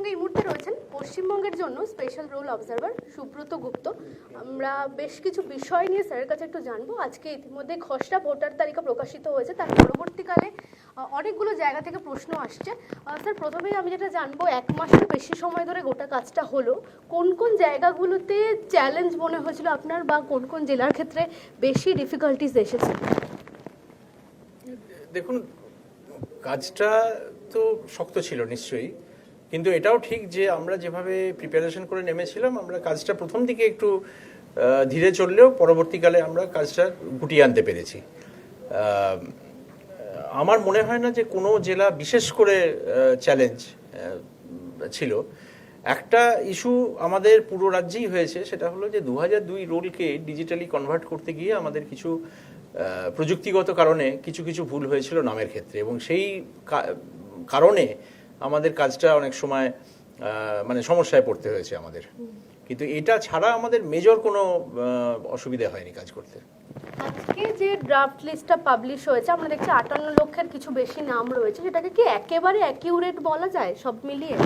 সঙ্গে এই মুহূর্তে রয়েছেন পশ্চিমবঙ্গের জন্য special roll observer Subrata Gupta. আমরা বেশ কিছু বিষয় নিয়ে স্যারের কাছে একটু জানব। আজকে ইতিমধ্যে খসড়া ভোটার তালিকা প্রকাশিত হয়েছে। তার পরবর্তীকালে অনেকগুলো জায়গা থেকে প্রশ্ন আসছে। স্যার প্রথমেই আমি যেটা জানব, এক মাসের বেশি সময় ধরে গোটা কাজটা হলো। কোন কোন জায়গাগুলোতে চ্যালেঞ্জ মনে হয়েছিল আপনার বা কোন কোন জেলার ক্ষেত্রে বেশি ডিফিকাল্টিস এসেছে? দেখুন, কাজটা তো শক্ত ছিল নিশ্চয়ই। কিন্তু এটাও ঠিক যে আমরা যেভাবে প্রিপারেশন করে নেমেছিলাম, আমরা কাজটা প্রথম দিকে একটু ধীরে চললেও পরবর্তীকালে আমরা কাজটা গুটিয়ে আনতে পেরেছি। আমার মনে হয় না যে কোনো জেলা বিশেষ করে চ্যালেঞ্জ ছিল। একটা ইস্যু আমাদের পুরো রাজ্যেই হয়েছে, সেটা হলো যে দু হাজার দুই রোলকে ডিজিটালি কনভার্ট করতে গিয়ে আমাদের কিছু প্রযুক্তিগত কারণে কিছু কিছু ভুল হয়েছিল নামের ক্ষেত্রে এবং সেই কারণে আমাদের কাজটা অনেক সময় মানে সমস্যায় পড়তে হয়েছে আমাদের। কিন্তু এটা ছাড়া আমাদের মেজর কোনো অসুবিধা হয়নি কাজ করতে। আজকে যে ড্রাফট লিস্টটা পাবলিশ হয়েছে আমরা দেখছি আটান্ন লক্ষের কিছু বেশি নাম রয়েছে সেটাকে কি একেবারে অ্যাকিউরেট বলা যায় সব মিলিয়ে?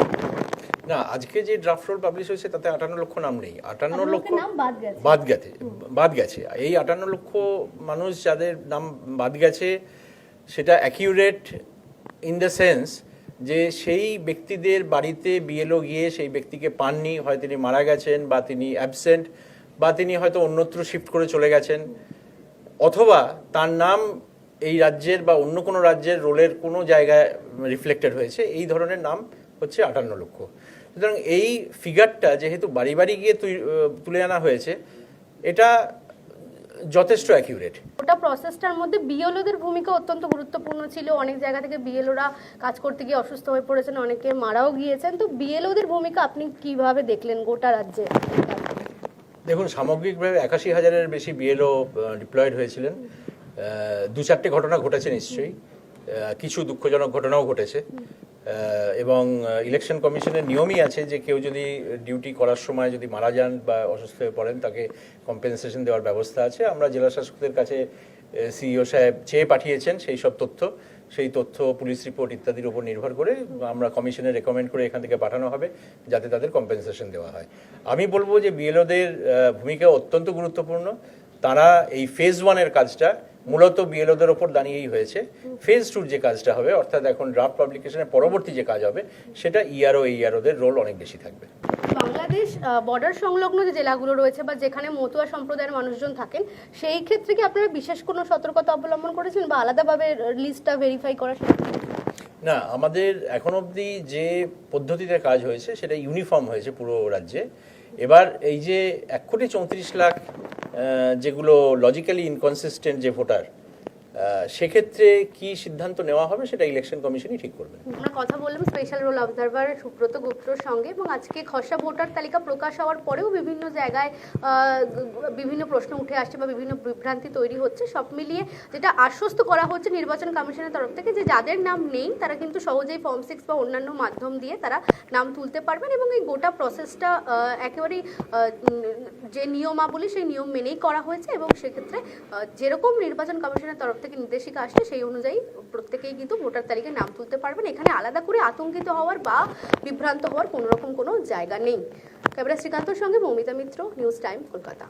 না আজকে যে ড্রাফট রোল পাবলিশ হয়েছে তাতে আটান্ন লক্ষ নাম নেই। আটান্ন লক্ষ নাম বাদ গেছে। বাদ গেছে বাদ গেছে। এই আটান্ন লক্ষ মানুষ যাদের নাম বাদ গেছে সেটা অ্যাকিউরেট ইন দ্য সেন্স যে সেই ব্যক্তিদের বাড়িতে বিএলও গিয়ে সেই ব্যক্তিকে পাননি, হয় তিনি মারা গেছেন বা তিনি অ্যাবসেন্ট বা তিনি হয়তো অন্যত্র শিফট করে চলে গেছেন, অথবা তার নাম এই রাজ্যের বা অন্য কোনো রাজ্যের রোলের কোনো জায়গায় রিফ্লেক্টেড হয়েছে, এই ধরনের নাম হচ্ছে আটান্ন লক্ষ। সুতরাং এই ফিগারটা যেহেতু বাড়ি বাড়ি গিয়ে তুলে আনা হয়েছে, এটা যথেষ্ট অ্যাকিউরেট ওটা প্রসেসটার মধ্যে বিএলওদের ভূমিকা অত্যন্ত গুরুত্বপূর্ণ ছিল। অনেক জায়গা থেকে বিএলওরা কাজ করতে গিয়ে অসুস্থ হয়ে পড়েছেন, অনেকে মারাও গিয়েছেন। তো বিএলওদের ভূমিকা আপনি কীভাবে দেখলেন গোটা রাজ্যে? দেখুন, সামগ্রিকভাবে একাশি হাজারের বেশি বিএলও ডিপ্লয়েড হয়েছিলেন। দু চারটে ঘটনা ঘটেছে নিশ্চয়ই। কিছু দুঃখজনক ঘটনাও ঘটেছে। এবং ইলেকশন কমিশনের নিয়মই আছে যে কেউ যদি ডিউটি করার সময় যদি মারা যান বা অসুস্থ হয়ে পড়েন, তাকে কম্পেনসেশন দেওয়ার ব্যবস্থা আছে। আমরা জেলা শাসকদের কাছে সিইও সাহেব চেয়ে পাঠিয়েছেন সেই সব তথ্য। সেই তথ্য পুলিশ রিপোর্ট ইত্যাদির উপর নির্ভর করে আমরা কমিশনে রেকমেন্ড করে এখান থেকে পাঠানো হবে, যাতে তাদের কম্পেনসেশন দেওয়া হয়। আমি বলব যে বিএলওদের ভূমিকা অত্যন্ত গুরুত্বপূর্ণ। তারা এই ফেজ ওয়ানের কাজটা মূলত বিএলওদের ওপর দাঁড়িয়েই হয়েছে। ফেজ টুর যে কাজটা হবে অর্থাৎ এখন ড্রাফট পাবলিকেশনের পরবর্তী যে কাজ হবে সেটা E ইআরও এইআরওদের রোল অনেক বেশি থাকবে। বাংলাদেশ বর্ডার সংলগ্ন যে জেলাগুলো রয়েছে বা যেখানে মতুয়া সম্প্রদায়ের মানুষজন থাকেন সেই ক্ষেত্রে কি আপনারা বিশেষ কোনো সতর্কতা অবলম্বন করেছেন বা আলাদাভাবে লিস্টটা ভেরিফাই করা না আমাদের এখন অবধি যে পদ্ধতিতে কাজ হয়েছে সেটা ইউনিফর্ম হয়েছে পুরো রাজ্যে। এবার এই যে এক কোটি চৌত্রিশ লাখ যেগুলো লজিক্যালি ইনকনসিস্টেন্ট যে ভোটার সেক্ষেত্রে কি সিদ্ধান্ত নেওয়া হবে সেটা ইলেকশন কমিশনই ঠিক করবে। আমরা কথা বললাম স্পেশাল রোল অবজারভার সুব্রত গুপ্তর সঙ্গে এবং আজকে খসড়া ভোটার তালিকা প্রকাশ হওয়ার পরেও বিভিন্ন জায়গায় বিভিন্ন প্রশ্ন উঠে আসছে বা বিভিন্ন বিভ্রান্তি তৈরি হচ্ছে। সব মিলিয়ে যেটা আশ্বস্ত করা হচ্ছে নির্বাচন কমিশনের তরফ থেকে যে যাদের নাম নেই, তারা কিন্তু সহজেই ফর্ম সিক্স বা অন্যান্য মাধ্যম দিয়ে তারা নাম তুলতে পারবেন এবং এই গোটা প্রসেসটা একেবারেই যে নিয়মাবলী সেই নিয়ম মেনেই করা হয়েছে এবং সেক্ষেত্রে যেরকম নির্বাচন কমিশনের তরফ থেকে নির্দেশিকা আসছে, সেই অনুযায়ী প্রত্যেকেই কিন্তু ভোটার তালিকায় নাম তুলতে পারবেন। এখানে আলাদা করে আতঙ্কিত হওয়ার বা বিভ্রান্ত হওয়ার কোনোরকম কোনো জায়গা নেই। ক্যামেরা শ্রীকান্তর সঙ্গে মৌমিতা মিত্র, নিউজ টাইম, কলকাতা।